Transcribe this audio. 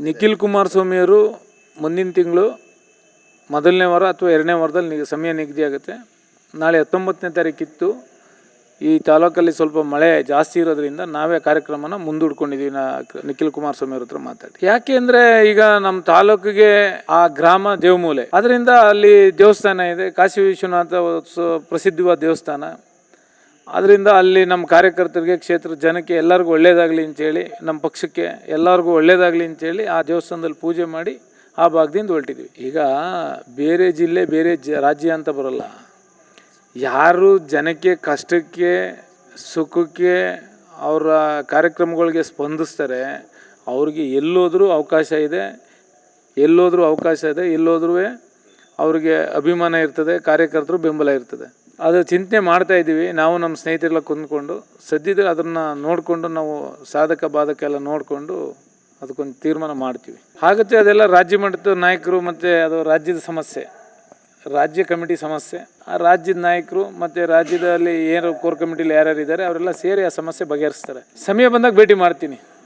ನಿಖಿಲ್ ಕುಮಾರಸ್ವಾಮಿಯವರು ಮುಂದಿನ ತಿಂಗಳು ಮೊದಲನೇ ವಾರ ಅಥವಾ ಎರಡನೇ ವಾರದಲ್ಲಿ ನಿ- ಸಮಯ ನಿಗದಿ ಆಗುತ್ತೆ. ನಾಳೆ ಹತ್ತೊಂಬತ್ತನೇ ತಾರೀಕಿತ್ತು. ಈ ತಾಲೂಕಲ್ಲಿ ಸ್ವಲ್ಪ ಮಳೆ ಜಾಸ್ತಿ ಇರೋದ್ರಿಂದ ನಾವೇ ಕಾರ್ಯಕ್ರಮನ ಮುಂದೂಡ್ಕೊಂಡಿದ್ದೀವಿ ನಾ ನಿಖಿಲ್ ಕುಮಾರಸ್ವಾಮಿ ಅವ್ರ ಹತ್ರ ಮಾತಾಡಿ. ಯಾಕೆ ಅಂದರೆ ಈಗ ನಮ್ಮ ತಾಲೂಕಿಗೆ ಆ ಗ್ರಾಮ ದೇವಮೂಲೆ. ಅದರಿಂದ ಅಲ್ಲಿ ದೇವಸ್ಥಾನ ಇದೆ. ಕಾಶಿ ವಿಶ್ವನಾಥ ಪ್ರಸಿದ್ಧವಾದ ದೇವಸ್ಥಾನ. ಅದರಿಂದ ಅಲ್ಲಿ ನಮ್ಮ ಕಾರ್ಯಕರ್ತರಿಗೆ, ಕ್ಷೇತ್ರ ಜನಕ್ಕೆ ಎಲ್ಲರಿಗೂ ಒಳ್ಳೇದಾಗಲಿ ಅಂತೇಳಿ ನಮ್ಮ ಪಕ್ಷಕ್ಕೆ ಎಲ್ಲರಿಗೂ ಒಳ್ಳೇದಾಗಲಿ ಅಂತೇಳಿ ಆ ದೇವಸ್ಥಾನದಲ್ಲಿ ಪೂಜೆ ಮಾಡಿ ಆ ಭಾಗದಿಂದ ಹೊರಟಿದ್ವಿ. ಈಗ ಬೇರೆ ಜಿಲ್ಲೆ, ಬೇರೆ ಜ, ರಾಜ್ಯ ಅಂತ ಬರೋಲ್ಲ. ಯಾರು ಜನಕ್ಕೆ, ಕಷ್ಟಕ್ಕೆ, ಸುಖಕ್ಕೆ ಅವರ ಕಾರ್ಯಕ್ರಮಗಳಿಗೆ ಸ್ಪಂದಿಸ್ತಾರೆ, ಅವ್ರಿಗೆ ಎಲ್ಲೋದರೂ ಅವಕಾಶ ಇದೆ, ಎಲ್ಲೋದರೂ ಅವಕಾಶ ಇದೆ ಎಲ್ಲೋದ್ರೂ ಅವ್ರಿಗೆ ಅಭಿಮಾನ ಇರ್ತದೆ, ಕಾರ್ಯಕರ್ತರು ಬೆಂಬಲ ಇರ್ತದೆ. ಅದು ಚಿಂತನೆ ಮಾಡ್ತಾಯಿದ್ದೀವಿ ನಾವು ನಮ್ಮ ಸ್ನೇಹಿತರೆಲ್ಲ ಕುಂದ್ಕೊಂಡು ಸದ್ಯದ ಅದನ್ನು ನೋಡಿಕೊಂಡು, ನಾವು ಸಾಧಕ, ಬಾಧಕ ಎಲ್ಲ ನೋಡಿಕೊಂಡು ಅದಕ್ಕೊಂದು ತೀರ್ಮಾನ ಮಾಡ್ತೀವಿ. ಹಾಗತ್ತೆ ಅದೆಲ್ಲ ರಾಜ್ಯ ಮಟ್ಟದ ನಾಯಕರು ಮತ್ತು ಅದು ರಾಜ್ಯದ ಸಮಸ್ಯೆ, ರಾಜ್ಯ ಕಮಿಟಿ ಸಮಸ್ಯೆ. ಆ ರಾಜ್ಯದ ನಾಯಕರು ಮತ್ತು ರಾಜ್ಯದಲ್ಲಿ ಏನು ಕೋರ್ ಕಮಿಟಿಲಿ ಯಾರ್ಯಾರು ಇದ್ದಾರೆ ಅವರೆಲ್ಲ ಸೇರಿ ಆ ಸಮಸ್ಯೆ ಬಗೆಹರಿಸ್ತಾರೆ. ಸಮಯ ಬಂದಾಗ ಭೇಟಿ ಮಾಡ್ತೀನಿ.